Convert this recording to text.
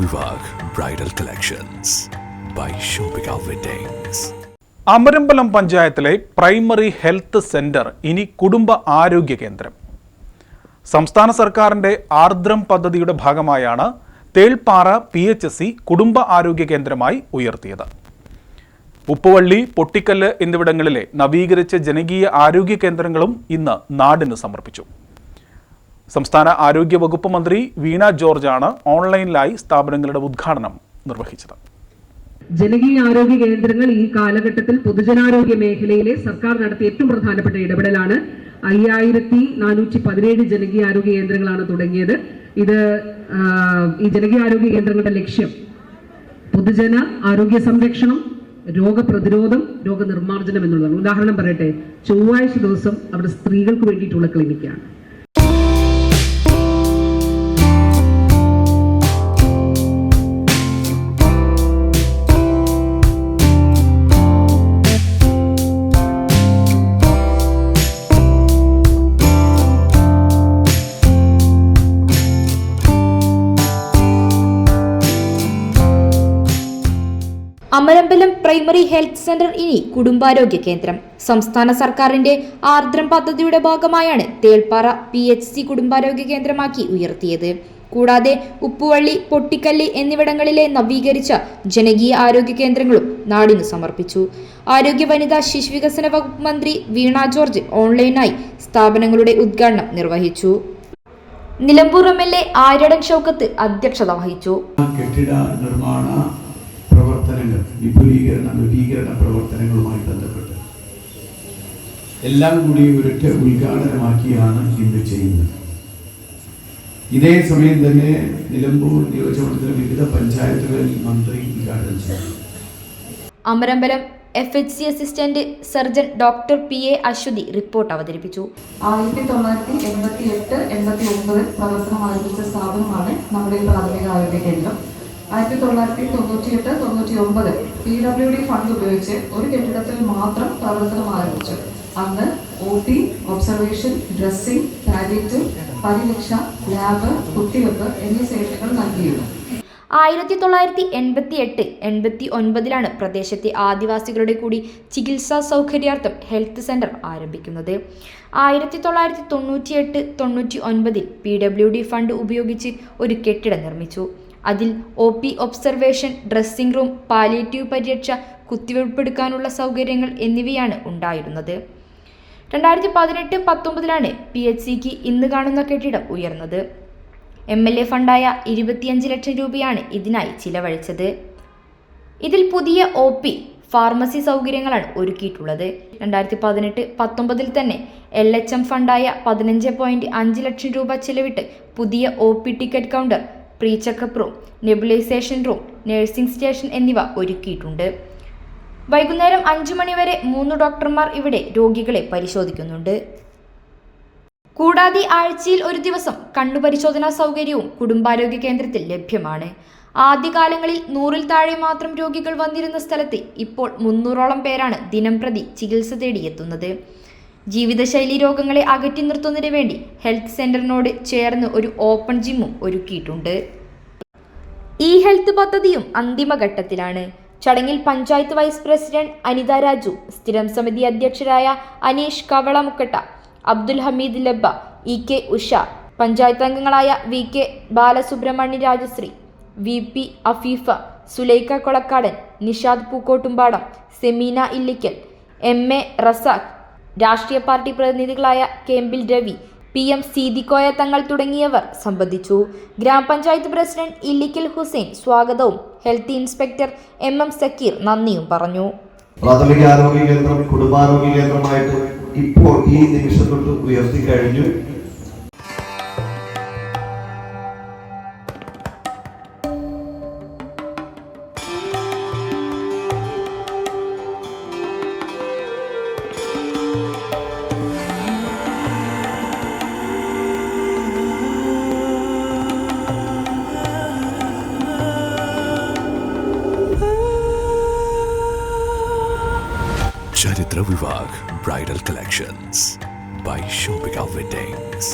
Vivah bridal collections by Shopika weddings Amarambalam പഞ്ചായത്തിലെ primary health centre ഇനി കുടുംബ ആരോഗ്യ കേന്ദ്രം. സംസ്ഥാന സർക്കാരിന്റെ ആർദ്രം പദ്ധതിയുടെ ഭാഗമായാണ് Thelppara P H S C കുടുംബ ആരോഗ്യ കേന്ദ്രമായി ഉയർത്തിയത്. ഉപ്പുവള്ളി പൊട്ടിക്കല്ല് എന്നിവിടങ്ങളിലെ നവീകരിച്ച ജനകീയ ആരോഗ്യ കേന്ദ്രങ്ങളും ഇന്ന് നാടിന് സമർപ്പിച്ചു. സംസ്ഥാന ആരോഗ്യ വകുപ്പ് മന്ത്രി വീണ ജോർജാണ് ഓൺലൈനിലായി സ്ഥാപനങ്ങളുടെ ഉദ്ഘാടനം നിർവഹിച്ചത്. ജനകീയ ആരോഗ്യ കേന്ദ്രങ്ങൾ ഈ കാലഘട്ടത്തിൽ പൊതുജനാരോഗ്യ മേഖലയിലെ സർക്കാർ നടത്തിയ ഏറ്റവും പ്രധാനപ്പെട്ട ഇടപെടലാണ്. അയ്യായിരത്തി നാനൂറ്റി പതിനേഴ് ജനകീയ ആരോഗ്യ കേന്ദ്രങ്ങളാണ് തുടങ്ങിയത്. ഇത് ഈ ജനകീയ ആരോഗ്യ കേന്ദ്രങ്ങളുടെ ലക്ഷ്യം പൊതുജന ആരോഗ്യ സംരക്ഷണം രോഗപ്രതിരോധം രോഗനിർമ്മാർജനം എന്നുള്ളതാണ്. ഉദാഹരണം പറയട്ടെ ചൊവ്വാഴ്ച ദിവസം അവിടെ സ്ത്രീകൾക്ക് വേണ്ടിയിട്ടുള്ള ക്ലിനിക്കാണ്. അമരമ്പലം പ്രൈമറി ഹെൽത്ത് സെന്റർ ഇനി കുടുംബാരോഗ്യ കേന്ദ്രം. സംസ്ഥാന സർക്കാരിന്റെ ആർദ്രം പദ്ധതിയുടെ ഭാഗമായാണ് തേൾപ്പാറ പി എച്ച് സി കുടുംബാരോഗ്യ കേന്ദ്രമാക്കി ഉയർത്തിയത്. കൂടാതെ ഉപ്പുവള്ളി പൊട്ടിക്കല്ല് എന്നിവിടങ്ങളിലെ നവീകരിച്ച ജനകീയ ആരോഗ്യ കേന്ദ്രങ്ങളും നാടിന് സമർപ്പിച്ചു. ആരോഗ്യ വനിതാ ശിശുവികസന വകുപ്പ് മന്ത്രി വീണ ജോർജ് ഓൺലൈനായി സ്ഥാപനങ്ങളുടെ ഉദ്ഘാടനം നിർവഹിച്ചു. Nilambur M L A Aryadan Shoukath അധ്യക്ഷത വഹിച്ചു. കെട്ടിട വിപുലീകരണ നവീകരണ പ്രവർത്തനങ്ങളുമായി ബന്ധപ്പെട്ട്. എല്ലാം കൂടി ഒരൊറ്റ ഉദ്ഘാടനമാക്കിയാണ് ഇന്ന് ചെയ്യുന്നത്. ഇതേ സമയം തന്നെ നിലമ്പൂർ നിയോജകമണ്ഡലത്തിലെ വിവിധ പഞ്ചായത്തുകളിൽ മന്ത്രി ഉദ്ഘാടനം ചെയ്തു. Amarambalam F H C assistant surgeon doctor P A Aswathy report അവതരിപ്പിച്ചു. ആയിരത്തി തൊള്ളായിരത്തി എൺപത്തി എട്ട് എൺപത്തി ഒമ്പതിൽ പ്രവർത്തനം ആരംഭിച്ച സ്ഥാപനമാണ് നമ്മുടെ പ്രാഥമിക ആരോഗ്യ കേന്ദ്രം. ആയിരത്തി തൊള്ളായിരത്തി തൊണ്ണൂറ്റിയെട്ട് തൊണ്ണൂറ്റി ഒമ്പത് പി ഡബ്ല്യു ഡി ഫണ്ട് ഉപയോഗിച്ച് ഒരു കെട്ടിടത്തിൽ മാത്രം പ്രവർത്തനം ആരംഭിച്ചു. അന്ന് O T observation dressing palliative പരിരക്ഷ ലാബ് കുത്തിവെപ്പ് എന്നീ സേവനങ്ങൾ നൽകിയിരുന്നു. ആയിരത്തി തൊള്ളായിരത്തി എൺപത്തി എട്ട് എൺപത്തി ഒൻപതിലാണ് പ്രദേശത്തെ ആദിവാസികളുടെ കൂടി ചികിത്സാ സൗകര്യാർത്ഥം ഹെൽത്ത് സെന്റർ ആരംഭിക്കുന്നത്. ആയിരത്തി തൊള്ളായിരത്തി തൊണ്ണൂറ്റിയെട്ട് തൊണ്ണൂറ്റി ഒൻപതിൽ പി ഡബ്ല്യു ഡി ഫണ്ട് ഉപയോഗിച്ച് ഒരു കെട്ടിടം നിർമ്മിച്ചു. അതിൽ O P observation dressing room palliative പരിരക്ഷ കുത്തിവെപ്പെടുക്കാനുള്ള സൗകര്യങ്ങൾ എന്നിവയാണ് ഉണ്ടായിരുന്നത്. രണ്ടായിരത്തി പതിനെട്ട് പത്തൊമ്പതിലാണ് പി എച്ച് സിക്ക് ഇന്ന് കാണുന്ന കെട്ടിടം ഉയർന്നത്. എം എൽ എ ഫണ്ടായ ഇരുപത്തിയഞ്ച് ലക്ഷം രൂപയാണ് ഇതിനായി ചിലവഴിച്ചത്. ഇതിൽ പുതിയ ഒ പി ഫാർമസി സൗകര്യങ്ങളാണ് ഒരുക്കിയിട്ടുള്ളത്. രണ്ടായിരത്തി പതിനെട്ട് പത്തൊമ്പതിൽ തന്നെ എൽ എച്ച് എം ഫണ്ടായ പതിനഞ്ച് പോയിന്റ് അഞ്ച് ലക്ഷം രൂപ ചിലവിട്ട് പുതിയ O P ticket counter pre checkup room nebulisation room nursing station എന്നിവ ഒരുക്കിയിട്ടുണ്ട്. വൈകുന്നേരം അഞ്ചു മണിവരെ മൂന്ന് ഡോക്ടർമാർ ഇവിടെ രോഗികളെ പരിശോധിക്കുന്നുണ്ട്. കൂടാതെ ആഴ്ചയിൽ ഒരു ദിവസം കണ്ണുപരിശോധനാ സൗകര്യവും കുടുംബാരോഗ്യ കേന്ദ്രത്തിൽ ലഭ്യമാണ്. ആദ്യകാലങ്ങളിൽ നൂറിൽ താഴെ മാത്രം രോഗികൾ വന്നിരുന്ന സ്ഥലത്ത് ഇപ്പോൾ മുന്നൂറോളം പേരാണ് ദിനംപ്രതി ചികിത്സ തേടിയെത്തുന്നത്. ജീവിതശൈലി രോഗങ്ങളെ അകറ്റി നിർത്തുന്നതിന് വേണ്ടി ഹെൽത്ത് സെന്ററിനോട് ചേർന്ന് ഒരു ഓപ്പൺ ജിമ്മും ഒരുക്കിയിട്ടുണ്ട്. ഈ ഹെൽത്ത് പദ്ധതിയും അന്തിമഘട്ടത്തിലാണ് ചടങ്ങിൽ പഞ്ചായത്ത് വൈസ് പ്രസിഡന്റ് അനിത രാജു സ്ഥിരം സമിതി അധ്യക്ഷരായ അനീഷ് കവളമുക്കട്ട അബ്ദുൽ ഹമീദ് ലബ്ബ ഇ കെ ഉഷ പഞ്ചായത്ത് അംഗങ്ങളായ V K Balasubramanya Rajasree V P Afeefa Sulaikha Kolakkadan Nishad Pookkottumpadam Semeena Illikkal M A Razak രാഷ്ട്രീയ പാർട്ടി പ്രതിനിധികളായ കെമ്പിൽ രവി പി എം സീതിക്കോയ തങ്ങൾ തുടങ്ങിയവർ സംബന്ധിച്ചു. ഗ്രാമപഞ്ചായത്ത് പ്രസിഡന്റ് ഇല്ലിക്കൽ ഹുസൈൻ സ്വാഗതവും health inspector M M Zakir നന്ദിയും പറഞ്ഞു. പ്രാഥമിക ആരോഗ്യ കേന്ദ്രം കുടുംബാരോഗ്യ കേന്ദ്രമായിട്ട് ഇപ്പോൾ ഈ നിമിഷം തൊട്ട് ഉയർത്തി കഴിഞ്ഞു. ചരിത്ര Vivah bridal collections by Shopika weddings